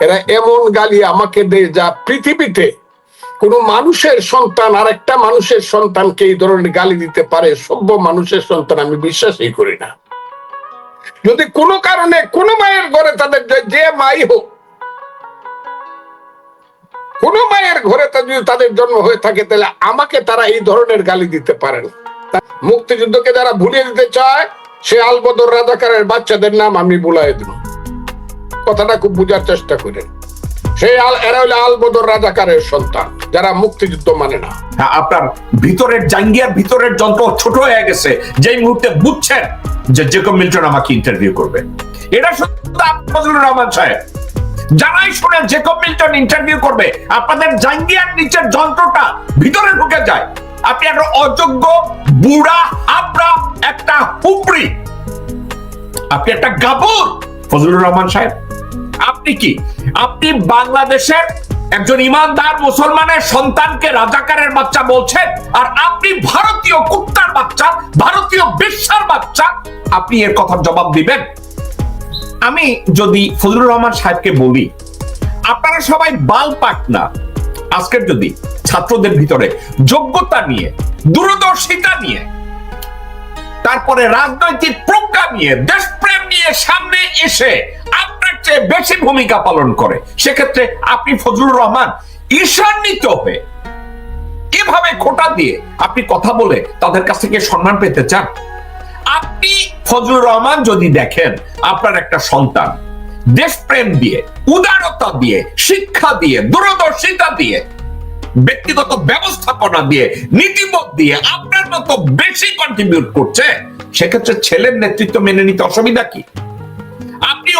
এরা এমন গালি আমাকে দেয় যা পৃথিবীতে কোন মানুষের সন্তান আর একটা মানুষের সন্তানকে এই ধরনের গালি দিতে পারে, সভ্য মানুষের সন্তান আমি বিশ্বাসই করি না। যদি কোনো কারণে কোনো মায়ের ঘরে তাদের যে- মাই হোক, কোন মায়ের ঘরে যদি তাদের জন্ম হয়ে থাকে, তাহলে আমাকে তারা এই ধরনের গালি দিতে পারেন মুক্তিযুদ্ধকে যারা ভুলিয়ে দিতে চায়, সে আলবদর রাজাকারের বাচ্চাদের নাম আমি বুলাই দেব। কথাটা খুব বোঝার চেষ্টা করেন। সেই আল এরা হলো আলবদর রাজাকারের সন্তান যারা মুক্তিযুদ্ধ মানে না। হ্যাঁ, আপনার ভিতরের জাঙ্গিয়ার ভিতরের যন্ত্র ছোট হয়ে গেছে যেই মুহূর্তে বুঝছেন যে জেকব মিল্টন আমাকে ইন্টারভিউ করবে। এটা শুধু ফজলুর রহমান সাহেব। যারাই শুনে জেকব মিল্টন ইন্টারভিউ করবে আপনাদের জাঙ্গিয়ার নিচের যন্ত্রটা ভিতরে ঢুকে যায়। আপনি একটা অযোগ্য বুড়া হাবড়া একটা হুপড়ি। আপনি একটা গাবুর ফজলুর রহমান সাহেব। আপনি কি? আপনি বাংলাদেশের একজন ইমানদার মুসলমানের সন্তানকে রাজাকারের বাচ্চা বলছেন? আর আপনি ভারতীয় কুত্তার বাচ্চা, ভারতীয় বেশ্যার বাচ্চা? আপনি এর কথার জবাব দিবেন। আমি যদি ফজলুর রহমান সাহেবকে বলি, আপনারা সবাই বাল পাক না। আজকের যদি ছাত্রদের ভিতরে যোগ্যতা নিয়ে, দূরদর্শিতা নিয়ে, তারপরে রাজনৈতিক প্রজ্ঞা নিয়ে, দেশপ্রেম নিয়ে সামনে এসে চেয়ে বেশি ভূমিকা পালন করে। সেক্ষেত্রে আপনি ফজলুর রহমান ঈশান্বিত হয়ে এভাবে খোটা দিয়ে আপনি কথা বলে তাদের কাছ থেকে সম্মান পেতে চান? আপনি ফজলুর রহমান যদি দেখেন আপনার একটা সন্তান, দেশপ্রেম দিয়ে, উদারতা দিয়ে, শিক্ষা দিয়ে, দূরদর্শিতা দিয়ে, ব্যক্তিগত ব্যবস্থাপনা দিয়ে, নীতিবোধ দিয়ে আপনার মতো বেশি কন্ট্রিবিউট করছে, সেক্ষেত্রে ছেলের নেতৃত্ব মেনে নিতে অসুবিধা কি?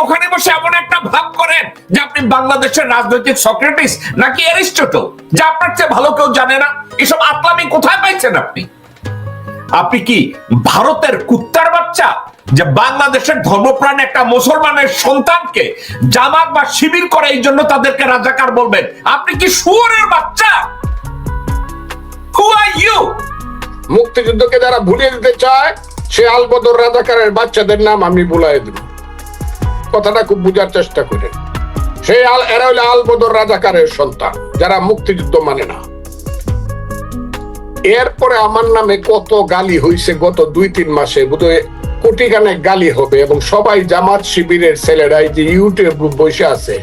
ওখানে বসে এমন একটা ভাব করেন যে আপনি বাংলাদেশের রাজনৈতিক সক্রেটিস নাকি অ্যারিস্টটল, যা আপনার চেয়ে ভালো কেউ জানে না। এসব আতলামি কোথায় পাইছেন আপনি? আপনি কি ভারতের কুত্তার বাচ্চা যে বাংলাদেশের ধর্মপ্রাণ একটা মুসলমানের সন্তানকে জামাত বা শিবির করে এই জন্য তাদেরকে রাজাকার বলবেন? আপনি কি শুয়োরের বাচ্চা? হু আর ইউ মুক্তিযুদ্ধকে যারা ভুলিয়ে দিতে চায়, সে আলবদর রাজাকারের বাচ্চাদের নাম আমি বুলাই দেব। কথাটা খুব বোঝার চেষ্টা করেন সেই আল এরা হলো আলবদর রাজাকারের সন্তান, যারা মুক্তিযুদ্ধ মানে না। এরপরে আমার নামে কত গালি হইছে গত দুই তিন মাসে, বোধহয় কোটি গালি হবে, এবং সবাই জামাত শিবিরের ছেলেরা এই যে ইউটিউব বসে আছে,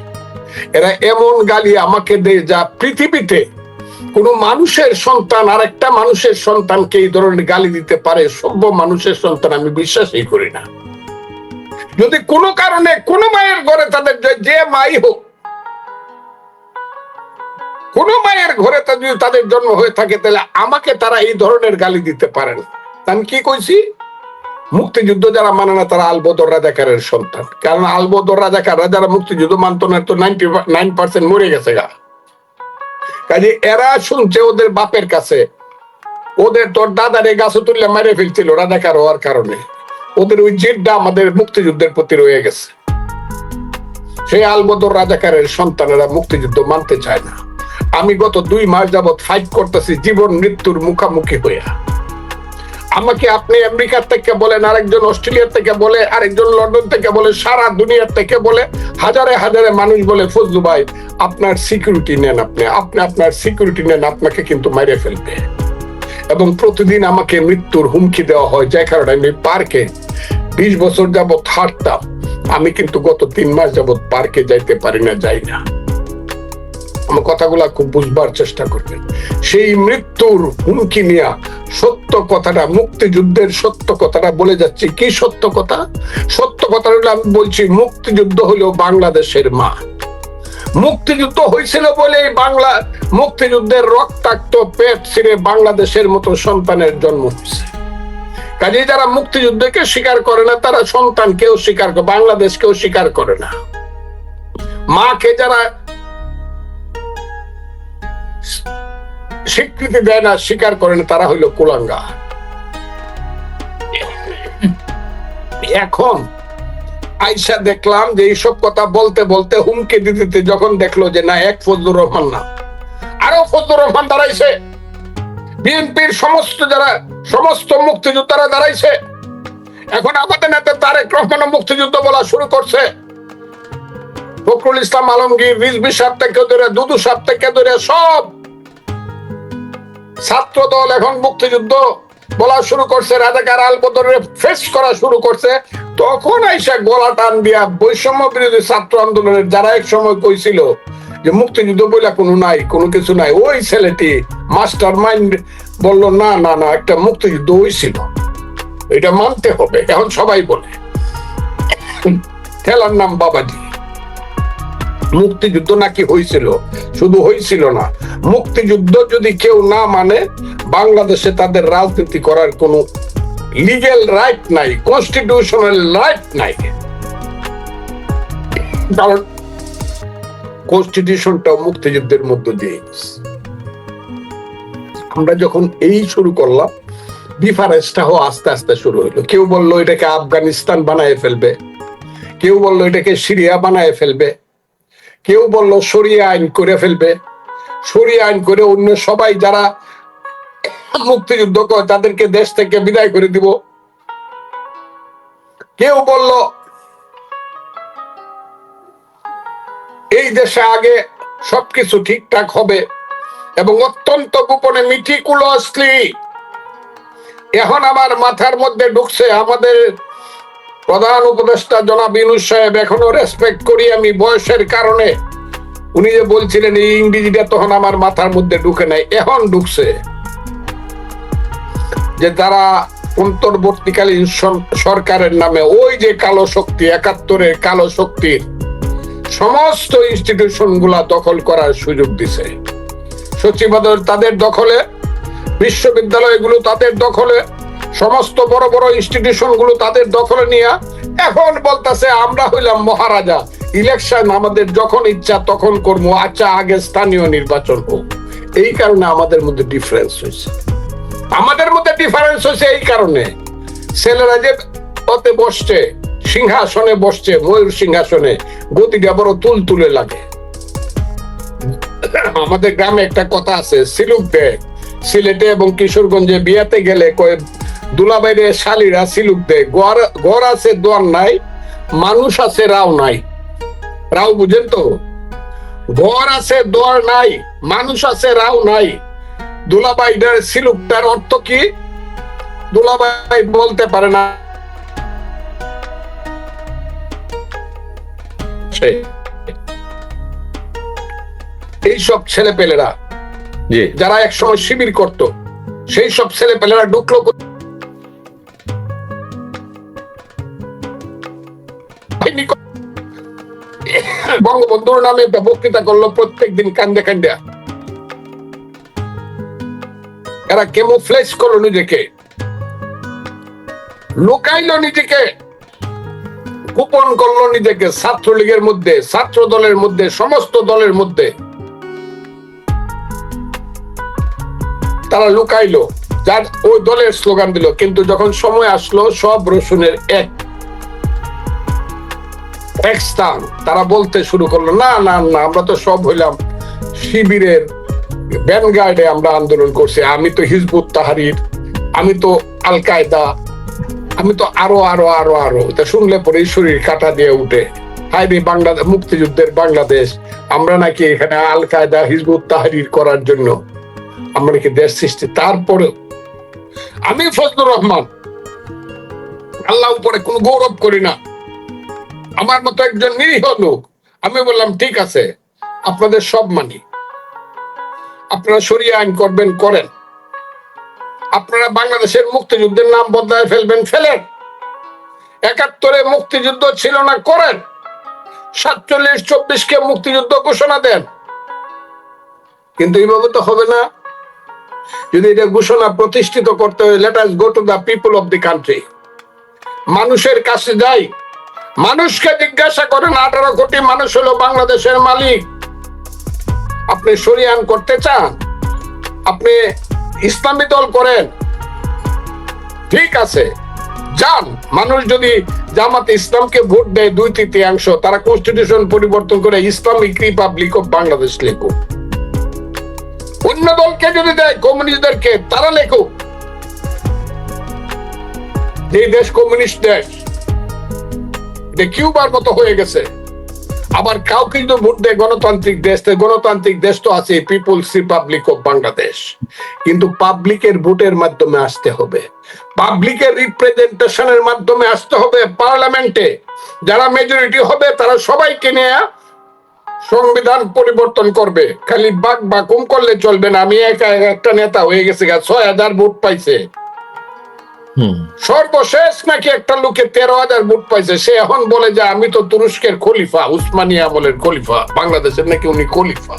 এরা এমন গালি আমাকে দেয় যা পৃথিবীতে কোন মানুষের সন্তান আর একটা মানুষের সন্তানকে এই ধরনের গালি দিতে পারে, সভ্য মানুষের সন্তান আমি বিশ্বাসই করি না। যদি কোনো কারণে কোন মায়ের ঘরে তাদের যে- মাই হোক, কোন মায়ের ঘরে যদি তাদের জন্ম হয়ে থাকে, তাহলে আমাকে তারা এই ধরনের গালি দিতে পারেন আমি কি কইছি? মুক্তিযুদ্ধ যারা মানে না, তারা আলবদর রাজাকারের সন্তান। কারণ আলবদর রাজাকাররা যারা মুক্তিযুদ্ধ মানত না, তো নাইনটি নাইন পার্সেন্ট মরে গেছে গা। কাজে এরা শুনছে ওদের বাপের কাছে। ওদের তোর দাদারে গাছ তুললে মেরে ফেলছিল রাজাকার হওয়ার কারণে। ওদের ওই জেদটা আমাদের মুক্তিযুদ্ধের প্রতি রয়ে গেছে। সেই আলবদর রাজাকারের সন্তানেরা মুক্তিযুদ্ধ মানতে চায় না। আমি গত দুই মাস যাবৎ ফাইট করতেছি জীবন মৃত্যুর মুখামুখি হইয়া। আমাকে আপনি আমেরিকার থেকে বলেন, আরেকজন অস্ট্রেলিয়ার থেকে বলে, আরেকজন লন্ডন থেকে বলে, সারা দুনিয়ার থেকে বলে, হাজারে হাজারে মানুষ বলে, ফজলু ভাই, আপনার সিকিউরিটি নেন আপনি। আপনি আপনার সিকিউরিটি নেন, আপনাকে কিন্তু মেরে ফেলবে। এবং প্রতিদিন আমাকে মৃত্যুর হুমকি দেওয়া হয় যে কারণে আমি পার্কে বিশ বছর যাবৎ হাঁটতাম। আমি কিন্তু গত তিন মাস যাবৎ পার্কে যাইতে পারি না, যাই না। আমার কথাগুলা খুব বুঝবার চেষ্টা করবেন। সেই মৃত্যুর হুমকি নিয়ে সত্য কথাটা, মুক্তিযুদ্ধের সত্য কথাটা বলে যাচ্ছি। কি সত্য কথা? সত্য কথা আমি বলছি, মুক্তিযুদ্ধ হলো বাংলাদেশের মা মুক্তিযুদ্ধ হয়েছিল বলে বাংলা মুক্তিযুদ্ধের রক্তাক্ত পেট ছিঁড়ে বাংলাদেশের মতো সন্তানের জন্ম হয়েছে। কাজে যারা মুক্তিযুদ্ধকে স্বীকার করে না, তারা সন্তানকেও স্বীকার করে বাংলাদেশকেও স্বীকার করে না। মাকে যারা স্বীকৃতি দেয় না, স্বীকার করে না, তারা হইল কুলাঙ্গা। এখন আইসা দেখলাম যে এইসব কথা বলতে বলতে হুমকি দিতে যখন দেখল যে না, এক ফজলুর রহমান না, আরও ফজলুর রহমান দাঁড়াইছে। বিএনপির সমস্ত যারা, সমস্ত মুক্তিযোদ্ধারা দাঁড়াইছে। এখন আমাদের নেতা তারেক রহমান মুক্তিযুদ্ধ বলা শুরু করছে। ফখরুল ইসলাম আলমগীর রিজবি সাহেব থেকে ধরে, দুদু সাহেব থেকে ধরে সব ছাত্র দল এখন মুক্তিযুদ্ধ। বলা শুরু করছে, রাজাকার আলবদরের ফেস করা শুরু করছে। তখন আইসা গলা টান দিয়া বৈষম্য বিরোধী ছাত্র আন্দোলনের যারা এক সময় কইছিল যে মুক্তিযুদ্ধ বইলা কোনো নাই, কোনো কিছু নাই, ওই ছেলেটি মাস্টার মাইন্ড বলল, না না না, একটা মুক্তিযুদ্ধ হয়েছিল এটা মানতে হবে। এখন সবাই বলে খেলার নাম বাবাজি। মুক্তিযুদ্ধ নাকি হয়েছিল শুধু হয়েছিল না। মুক্তিযুদ্ধ যদি কেউ না মানে বাংলাদেশে তাদের রাজনীতি করার কোনো লিগেল রাইট নাই কনস্টিটিউশনাল রাইট নাই। কারণ কনস্টিটিউশনটাও মুক্তিযুদ্ধের মধ্য দিয়ে আমরা যখন এই শুরু করলাম ডিফারেন্সটাও আস্তে আস্তে শুরু হইল। কেউ বলল এটাকে আফগানিস্তান বানায় ফেলবে, কেউ বলল এটাকে সিরিয়া বানায় ফেলবে। কেউ বলল, সরিয়ে আইন করে ফেলবে। সরিয়ে আইন করে অন্য সবাই যারা মুক্তিযুদ্ধ করে, তাদেরকে দেশ থেকে বিদায় করে দিব। কেউ বলল, এই দেশে আগে সবকিছু ঠিকঠাক হবে এবং অত্যন্ত গোপনে মিঠি মিটিকুলসলি এখন আমার মাথার মধ্যে ঢুকছে আমাদের প্রধান উপদেষ্টা জনাব ইনুস সাহেব এখনও রেসপেক্ট করি আমি বয়সের কারণে। উনি যে বলছিলেন, এই ইংরেজিটা তখন আমার মাথার মধ্যে ঢুকে নাই। এখন ঢুকছে। যে তারা অন্তর্বর্তীকালীন সরকারের নামে ওই যে কালো শক্তি, একাত্তরের কালো শক্তির সমস্ত ইনস্টিটিউশনগুলা দখল করার সুযোগ দিছে। সচিবালয় তাদের দখলে, বিশ্ববিদ্যালয়গুলো তাদের দখলে সমস্ত বড় বড় ইনস্টিটিউশনগুলো তাদের দখলে নিয়ে এখন বলতাছে, আমরা হইলাম মহারাজা। ইলেকশন আমাদের যখন ইচ্ছা তখন করব আচ্ছা আগে স্থানীয় নির্বাচন হোক। এই কারণে আমাদের মধ্যে ডিফারেন্স হয়েছে আমাদের মধ্যে ডিফারেন্স হয়েছে এই কারণে। ছেলেরা যে পথে বসছে, সিংহাসনে বসছে, ময়ূর সিংহাসনে গতিটা বড় তুল তুলে লাগে। আমাদের গ্রামে একটা কথা আছে, সিলুক দেয়। সিলেটে এবং কিশোরগঞ্জে বিয়াতে গেলে কয়ে দুলাবাইরে শালিরা সিলুক দেয়। ঘর ঘর আছে দোয়ার নাই মানুষ আছে রাও নাই। রাও বুঝেন তো? ঘর আছে দোয়ার নাই মানুষ আছে রাও নাই। দুলাবাইটার সিলুকটার অর্থ কি? দুলাবাই বলতে পারে না। এইসব ছেলে পেলেরা যারা একসময় শিবির করত সেই সব ছেলে পেলেরা ঢুকলো বঙ্গবন্ধুর নামে বক্তৃতা করল প্রত্যেক দিন কান্দে কান্দে। এরা কেমোফ্লেজ করল নিজেকে। লুকাইলো নিজেকে। গোপন করল নিজেকে ছাত্রলীগের মধ্যে ছাত্র দলের মধ্যে, সমস্ত দলের মধ্যে। তারা লুকাইলো। যার ওই দলের স্লোগান দিল। কিন্তু যখন সময় আসলো, সব রসুনের এক এক তারা বলতে শুরু করল, না না না, আমরা তো সব হইলাম শিবিরের ব্যানগার্ডে আমরা আন্দোলন করছি। আমি তো হিজবুত তাহারির, আমি তো আল কায়দা আমি তো আরও আরও আরও আরও। এটা শুনলে পরে শরীর কাটা দিয়ে উঠে হাই বাংলাদেশ মুক্তিযুদ্ধের বাংলাদেশ, আমরা নাকি এখানে আল কায়দা হিজবুত তাহারির করার জন্য, আমরা নাকি দেশ সৃষ্টি? তারপরে আমি ফজলুর রহমান, আল্লাহ উপরে কোনো গৌরব করি না। আমার মতো একজন নিরীহ লোক। আমি বললাম, ঠিক আছে, আপনাদের সব মানি। আপনারা সরিয়ে আইন করবেন, করেন। আপনারা বাংলাদেশের মুক্তিযুদ্ধের নাম বদলায় ফেলবেন, ফেলেন। একাত্তরে মুক্তিযুদ্ধ ছিল না, করেন। সাতচল্লিশ, চব্বিশকে মুক্তিযুদ্ধ ঘোষণা দেন। কিন্তু এইভাবে তো হবে না। যদি এটা ঘোষণা প্রতিষ্ঠিত করতে হয় let us go to the people of the country মানুষের কাছে যাই মানুষকে জিজ্ঞাসা করেন, আঠারো কোটি মানুষ হলো বাংলাদেশের মালিক। আপনি সরিয়ান করতে চান? আপনি ইসলামী দল করেন? ঠিক আছে, যান। মানুষ যদি জামাত ইসলামকে ভোট দেয় দুই তৃতীয়াংশ, তারা কনস্টিটিউশন পরিবর্তন করে ইসলামিক রিপাবলিক অফ বাংলাদেশ লেখুক অন্য দলকে যদি দেয়, কমিউনিস্টদেরকে, তারা লেখুক যে দেশ কমিউনিস্ট দেশ কিউবার মতো হয়ে গেছে। আবার কাউ কিন্তু ভোট দেয় গণতান্ত্রিক দেশ গণতান্ত্রিক দেশ তো আছে পিপুলস রিপাবলিক অফ বাংলাদেশ কিন্তু পাবলিকের ভোটের মাধ্যমে আসতে হবে। পাবলিকের রিপ্রেজেন্টেশনের মাধ্যমে আসতে হবে পার্লামেন্টে যারা মেজরিটি হবে, তারা সবাইকে নিয়ে সংবিধান পরিবর্তন করবে। খালি বাক বাকুম করলে চলবে না। আমি একা একা একটা নেতা হয়ে গেছে ছয় হাজার ভোট পাইছে। সর্বশেষ নাকি একটা লোকে তেরো হাজার ভোট পাইছে, সে এখন বলে যে আমি তো তুরস্কের খলিফা, উসমানিয়া আমলের খলিফা, বাংলাদেশের নাকি উনি খলিফা।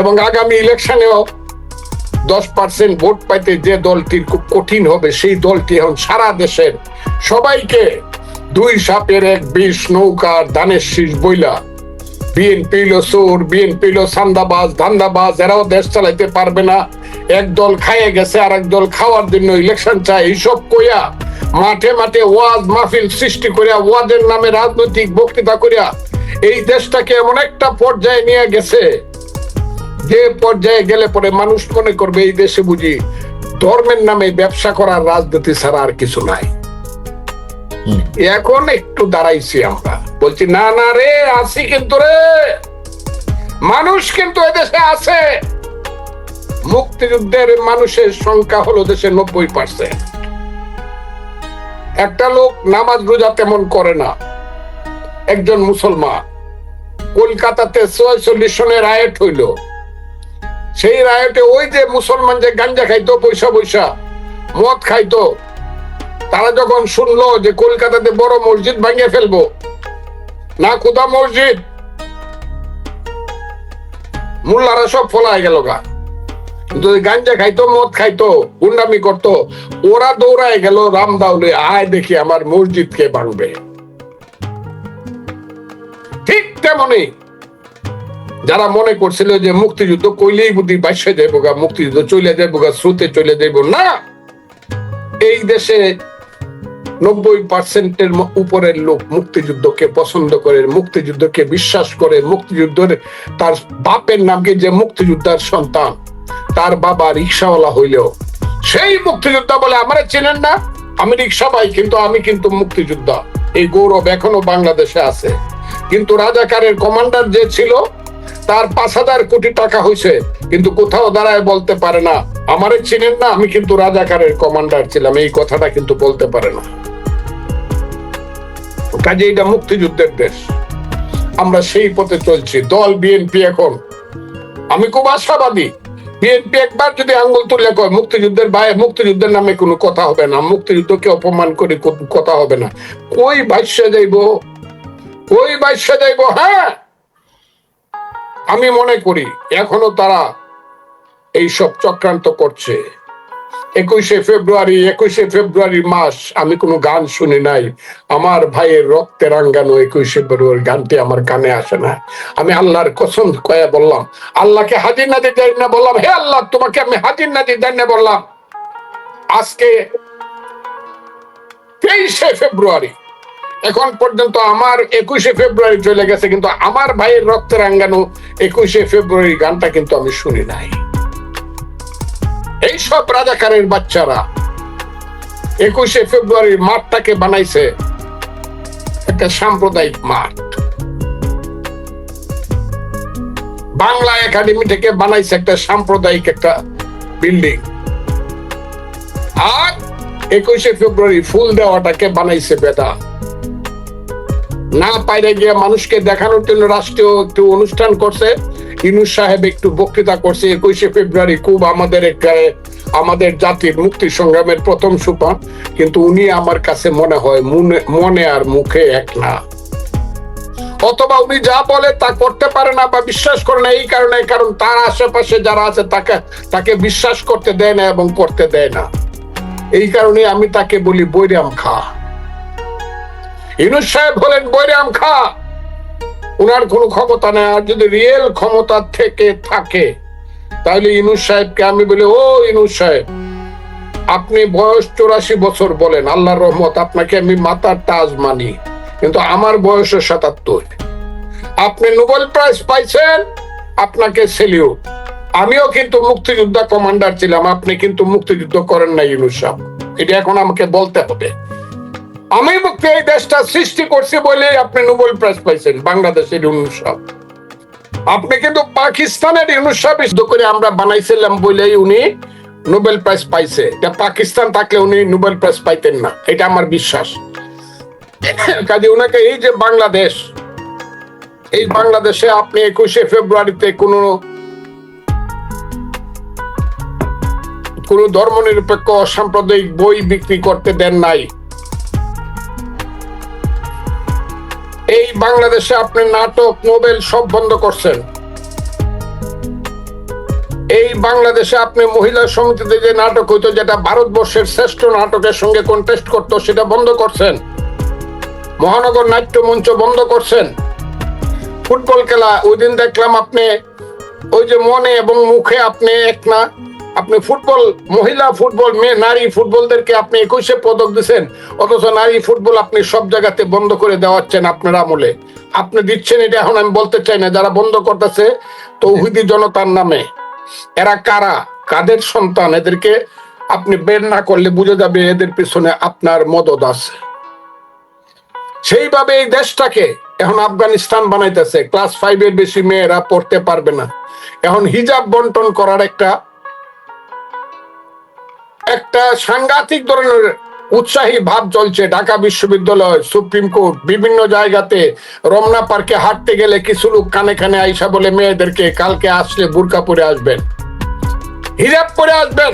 এবং আগামী ইলেকশনেও দশ পার্সেন্ট ভোট পাইতে যে দলটির খুব কঠিন হবে, সেই দলটি এখন সারা দেশের সবাইকে দুই সাপের এক বিষ নৌকার ধানের শীষ বইলা, বিএনপি হলো সুর বিএনপি হলো সান্দাবাজ ধান্দাবাজ, এরাও দেশ চালাইতে পারবে না। এক দল খাইয়ে গেছে আর এক দল খাওয়ার জন্য ইলেকশন চায়। এইসব কইয়া মাঠে মাঠে ওয়াজ মাহফিল সৃষ্টি করিয়া ওয়াজের নামে রাজনৈতিক বক্তৃতা করিয়া এই দেশটাকে এমন একটা পর্যায়ে নিয়ে গেছে যে পর্যায়ে গেলে পরে মানুষ মনে করবে এই দেশে বুঝি ধর্মের নামে ব্যবসা করার রাজনীতি ছাড়া আর কিছু নাই। এখন একটু দাঁড়াইছি আমরা। বলছি না না রে আছি কিন্তু রে। মানুষ কিন্তু এদেশে আছে। মুক্তিযুদ্ধের মানুষের সংখ্যা হলো দেশে নব্বই পার্সেন্ট একটা লোক নামাজ রোজা তেমন করে না। একজন মুসলমান। কলকাতাতে ছয়চল্লিশ সনের রায়ট হইল। সেই রায়টে ওই যে মুসলমান যে গাঞ্জা খাইতো, পয়সা পয়সা, মদ খাইতো, তারা যখন শুনলো যে কলকাতাতে বড় মসজিদ ভাঙিয়ে ফেলব, না খুদা মসজিদ, মোল্লারা সব ফলায় গেল গা। গাঞ্জা খাইতো, মদ খাইতো, গুন্ডামি করতো, ওরা দৌড়ায় গেল রামদাউলে, আয় দেখি আমার মসজিদ কে ভাঙবে। ঠিক তেমনই যারা মনে করছিল যে মুক্তিযুদ্ধ কইলেই বুদ্ধি বাইসে যাইব গা, মুক্তিযুদ্ধ চলে যাইব গা, স্রোতে চলে যাইব, না! এই দেশে নব্বই পার্সেন্টের উপরের লোক মুক্তিযুদ্ধকে পছন্দ করে, মুক্তিযুদ্ধকে বিশ্বাস করে, মুক্তিযুদ্ধের তার বাপের নামকে যে মুক্তিযোদ্ধার সন্তান। তার বাবা রিক্সাওয়ালা হইলেও। সেই মুক্তিযোদ্ধা বলে আমার চেনেন না? আমি রিক্সা পাই কিন্তু আমি কিন্তু মুক্তিযোদ্ধা। এই গৌরব এখনও বাংলাদেশে আছে। কিন্তু রাজাকারের কমান্ডার যে ছিল, তার পাঁচ হাজার কোটি টাকা হয়েছে কিন্তু কোথাও দাঁড়ায় বলতে পারে না, আমারে চিনেন না, আমি কিন্তু রাজাকারের কমান্ডার ছিলাম। এই কথাটা কিন্তু বলতে পারে না। কাজে এটা মুক্তিযুদ্ধের দেশ। আমরা সেই পথে চলছি। দল, বিএনপি এখন। আমি খুব আশাবাদী বিএনপি একবার যদি আঙ্গুল তুলে কয়, মুক্তিযুদ্ধের বাইরে মুক্তিযুদ্ধের নামে কোনো কথা হবে না, মুক্তিযুদ্ধকে অপমান করে কথা হবে না। কই ভাষ্য যাইব? কই ভাষ্য যাইব? হ্যাঁ! আমি মনে করি, এখনও তারা এইসব চক্রান্ত করছে। একুশে ফেব্রুয়ারি একুশে ফেব্রুয়ারি মাস, আমি কোনো গান শুনি নাই। আমার ভাইয়ের রক্তে রাঙ্গানো একুশে ফেব্রুয়ারি গানটি আমার কানে আসে না। আমি আল্লাহর কসম কয়ে বললাম, আল্লাহকে হাজির নাজির যাই না বললাম, হে আল্লাহ, তোমাকে আমি হাজির নাজির যাই না বললাম। আজকে তেইশে ফেব্রুয়ারি, এখন পর্যন্ত আমার একুশে ফেব্রুয়ারি চলে গেছে, কিন্তু আমার ভাইয়ের রক্তে রাঙ্গানো একুশে ফেব্রুয়ারি গানটা কিন্তু আমি শুনি নাই। এইসব রাজাকারের বাচ্চারা। একুশে ফেব্রুয়ারির মাঠটাকে বানাইছে একটা সাম্প্রদায়িক মাঠ। বাংলা একাডেমি থেকে বানাইছে একটা সাম্প্রদায়িক একটা বিল্ডিং। আর একুশে ফেব্রুয়ারি ফুল দেওয়াটাকে বানাইছে বেদা। না পাইরে গিয়ে মানুষকে দেখানোর জন্য রাষ্ট্রীয় একটু অনুষ্ঠান করছে। ইনুস সাহেব একটু বক্তৃতা করছে। একুশে ফেব্রুয়ারি খুব আমাদের আমাদের জাতির মুক্তি সংগ্রামের প্রথম সুপান কিন্তু উনি আমার কাছে মনে হয় মনে আর মুখে এক না। অথবা উনি যা বলে তা করতে পারে না বা বিশ্বাস করে না, এই কারণে কারণ তার আশেপাশে যারা আছে তাকে তাকে বিশ্বাস করতে দেয় না এবং করতে দেয় না। এই কারণে আমি তাকে বলি বৈরাম খা। ইনুস সাহেব হলেন বৈরাম খা। উনার কোনো ক্ষমতা নেই, আর যদি রিয়েল ক্ষমতা থেকে থাকে, তাহলে ইনুস সাহেবকে আমি বলি, ও ইনুস সাহেব, আপনি বয়স চৌরাশি বছর বলেন, আল্লাহর রহমত, আপনাকে আমি মাতার তাজ মানি, কিন্তু আমার বয়স সাতাত্তর। আপনি নোবেল প্রাইজ পাইছেন, আপনাকে সেলিউট আমিও কিন্তু মুক্তিযোদ্ধা কমান্ডার ছিলাম, আপনি কিন্তু মুক্তিযুদ্ধ করেন না ইউনুস সাহেব। এটা এখন আমাকে বলতে হবে। আমি মুক্তি এই দেশটা সৃষ্টি করছি বলে আপনি নোবেল প্রাইজ পাইছেন, বাংলাদেশের উৎসব আপনি কিন্তু পাকিস্তানের সিদ্ধ করে আমরা বানাইছিলাম বলেই উনি নোবেল প্রাইজ পাইছে। এটা পাকিস্তান থাকলে উনি নোবেল প্রাইজ পাইতেন না, এটা আমার বিশ্বাস। কাজে ওনাকে এই যে বাংলাদেশ, এই বাংলাদেশে আপনি একুশে ফেব্রুয়ারিতে কোনো কোন ধর্ম নিরপেক্ষ অসাম্প্রদায়িক বই বিক্রি করতে দেন নাই। এই বাংলাদেশে আপনি নাটক, নোবেল সব বন্ধ করছেন। এই বাংলাদেশে আপনি মহিলা সমিতিতে যে নাটক হইতো, যেটা ভারতবর্ষের শ্রেষ্ঠ নাটকের সঙ্গে কন্টেস্ট করতো, সেটা বন্ধ করছেন। মহানগর নাট্য মঞ্চ বন্ধ করছেন। ফুটবল খেলা, ওই দিন দেখলাম আপনি, ওই যে মনে এবং মুখে আপনি এক না আপনি ফুটবল, মহিলা ফুটবল, মেয়ে, নারী ফুটবলদেরকে আপনি একুশে পদক দিচ্ছেন অথচ নারী ফুটবল আপনি সব জায়গাতে বন্ধ করে দেওয়াচ্ছেন আপনার আমলে। আপনি দিচ্ছেন এটা, এখন আমি বলতে চাই না, যারা বন্ধ করতেছে, তৌহিদি জনতার নামে। এরা কারা? কাদের সন্তান? এদেরকে আপনি বের না করলে বুঝে যাবে এদের পিছনে আপনার মদত আছে। সেইভাবে এই দেশটাকে এখন আফগানিস্তান বানাইতেছে। ক্লাস ফাইভ এর বেশি মেয়েরা পড়তে পারবে না। এখন হিজাব বন্টন করার একটা একটা সাংঘাতিক ধরনের উৎসাহী ভাব চলছে ঢাকা বিশ্ববিদ্যালয় সুপ্রিম কোর্ট। বিভিন্ন জায়গাতে রমনা পার্কে হাঁটতে গেলে কিছু লোক কানে কানে আইসা বলে, মেয়েদেরকে কালকে আসলে বুরকা পরে আসবেন। হিজাব পরে আসবেন।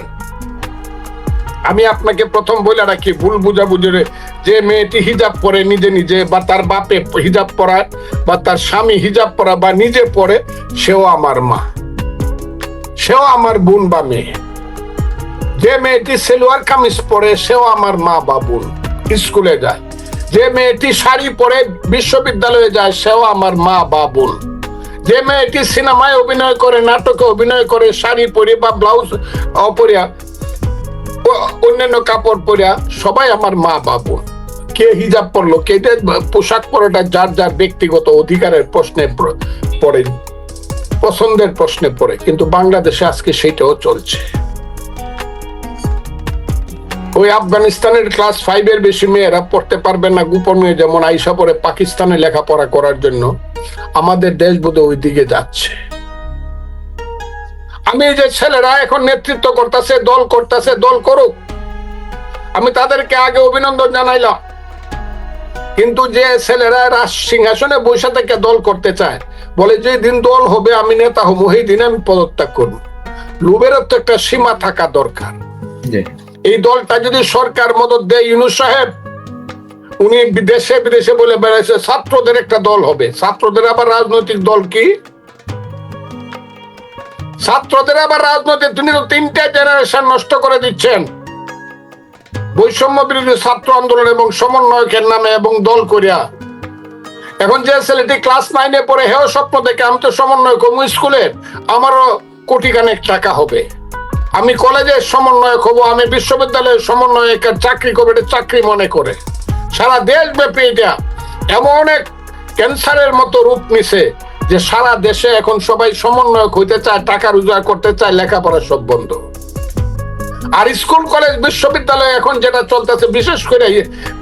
আমি আপনাকে প্রথম বলে রাখি, ভুল বুঝাবুঝির যে মেয়েটি হিজাব পরে নিজে নিজে বা তার বাপে হিজাব পরায় বা তার স্বামী হিজাব পরা বা নিজে পরে, সেও আমার মা। সেও আমার বোন বা মেয়ে। যে মেয়েটি সেলোয়ার কামিজ পরে, সেও আমার মা বা বোন স্কুলে যায়। যে মেয়েটি শাড়ি পরে বিশ্ববিদ্যালয়ে যায়, সেও আমার মা বা বোন যে মেয়েটি সিনেমায় অভিনয় করে, নাটকে অভিনয় করে, শাড়ি পরে বা ব্লাউজ অপরিয়া অন্যান্য কাপড় পরিয়া সবাই আমার মা বা বোন কে হিজাব পরলো, কে পোশাক পরাটা যার যার ব্যক্তিগত অধিকারের প্রশ্নে প্র- পড়ে, পছন্দের প্রশ্নে পড়ে। কিন্তু বাংলাদেশে আজকে সেটাও চলছে। ওই আফগানিস্তানের ক্লাস ফাইভ এর বেশি মেয়েরা পড়তে পারবে না গোপনে যেমন আইসা পরে পাকিস্তানে লেখাপড়া করার জন্য। আমাদের দেশ বোধহয় ওই দিকে যাচ্ছে। আমি যে ছেলেরা এখন নেতৃত্ব করতেছে, দল করতেছে, দল করুক। আমি তাদেরকে আগে অভিনন্দন জানাইলাম। কিন্তু যে ছেলেরা রাজ সিংহাসনে বসে থেকে দল করতে চায়, বলে যে দিন দল হবে, আমি নেতা হব, সেই দিন আমি পদত্যাগ করব। লোভেরও তো একটা সীমা থাকা দরকার। এই দলটা যদি সরকার মদত দেয় ইউনুস সাহেব, উনি বিদেশে বিদেশে বলে বেড়াইছে, ছাত্রদের একটা দল হবে। ছাত্রদের আবার রাজনৈতিক দল কি? ছাত্রদের আবার রাজনৈতিক, তিনি তো তিনটা জেনারেশন নষ্ট করে দিচ্ছেন। বৈষম্য বিরোধী ছাত্র আন্দোলন এবং সমন্বয়কের নামে এবং দল করিয়া। এখন যে ছেলেটি ক্লাস নাইনে পড়ে, হেও স্বপ্ন দেখে, আমি তো সমন্বয় কমু স্কুলের আমারও কোটি খানেক টাকা হবে। আমি কলেজের সমন্বয়ক হব, আমি বিশ্ববিদ্যালয়ের সমন্বয়কের চাকরি করব এটা চাকরি মনে করে। সারা দেশব্যাপী এটা এমন এক ক্যান্সারের মতো রূপ নিছে যে সারা দেশে এখন সবাই সমন্বয়ক হইতে চায়, টাকা রোজগার করতে চায়, লেখাপড়া সব বন্ধ। আর স্কুল, কলেজ, বিশ্ববিদ্যালয়ে এখন যেটা চলতেছে, বিশেষ করে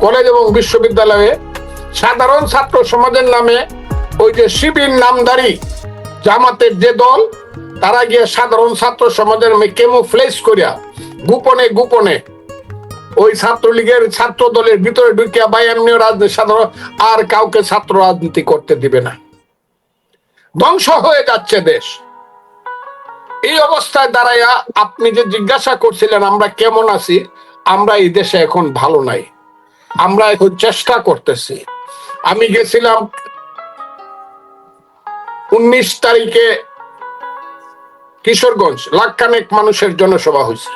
কলেজ এবং বিশ্ববিদ্যালয়ে সাধারণ ছাত্র সমাজের নামে ওই যে শিবির নামদারি জামাতের যে দল তারা গিয়ে সাধারণ ছাত্র সমাজের কেমো ফ্লেস করিয়া গোপনে গোপনে ওই ছাত্রলীগের ছাত্র দলের ভিতরে ঢুকিয়া বা এমনি রাজনীতি সাধারণ, আর কাউকে ছাত্র রাজনীতি করতে দিবে না। ধ্বংস হয়ে যাচ্ছে দেশ। এই অবস্থায় দাঁড়াইয়া আপনি যে জিজ্ঞাসা করছিলেন, আমরা কেমন আছি? আমরা এই দেশে এখন ভালো নাই। আমরা এখন চেষ্টা করতেছি। আমি গেছিলাম উনিশ তারিখে কিশোরগঞ্জ লাখখানেক মানুষের জনসভা হয়েছে।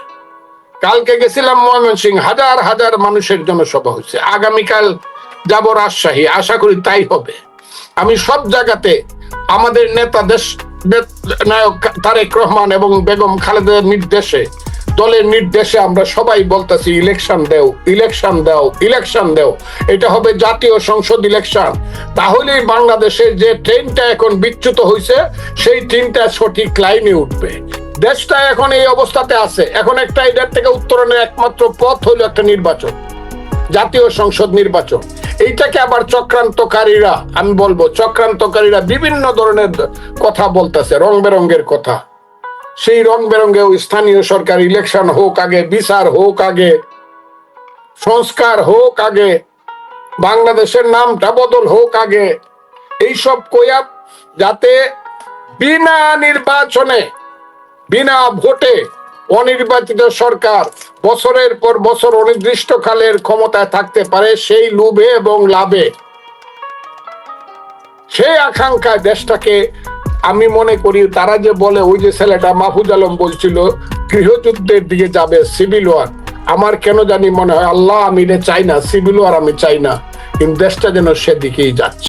কালকে গেছিলাম ময়মনসিং হাজার হাজার মানুষের জনসভা হয়েছে। আগামীকাল যাব রাজশাহী, আশা করি তাই হবে। আমি সব জায়গাতে আমাদের নেতা দেশ নায়ক তারেক রহমান এবং বেগম খালেদের নির্দেশে দলের নির্দেশে আমরা সবাই বলতেছি, ইলেকশন দেও ইলেকশন দেও ইলেকশন দেও। এটা হবে জাতীয় সংসদ ইলেকশন। তাহলেই বাংলাদেশের যে ট্রেনটা এখন বিচ্যুত হয়েছে সেই ট্রেনটা সঠিক লাইনে উঠবে। দেশটা এখন এই অবস্থাতে আছে। এখন একটা এটার থেকে উত্তরণের একমাত্র পথ হলো একটা নির্বাচন, জাতীয় সংসদ নির্বাচন। এইটাকে আবার চক্রান্তকারীরা, আমি বলব, চক্রান্তকারীরা বিভিন্ন ধরনের কথা বলতেছে, রং বেরঙ্গের কথা। সেই রং বেরঙ্গে স্থানীয় সরকার ইলেকশন হোক আগে, বিচার হোক আগে, সংস্কার হোক আগে, বাংলাদেশের নামটা বদল হোক আগে, এইসব কইয়া যাতে বিনা নির্বাচনে, বিনা ভোটে অনির্বাচিত সরকার বছরের পর বছর অনির্দিষ্টকালের ক্ষমতায় থাকতে পারে সেই লোভে এবং লাভে। সেই আকাঙ্ক্ষায় দেশটাকে আমি মনে করি তারা যে বলে ওই যে ছেলেটা মাহফুজ আলম বলছিল, গৃহযুদ্ধের দিকে যাবে সিভিল ওয়ার আমার কেন জানি মনে হয় আল্লাহ আমি চাই না সিভিল ওয়ার আমি চাই না। কিন্তু দেশটা যেন সেদিকেই যাচ্ছে।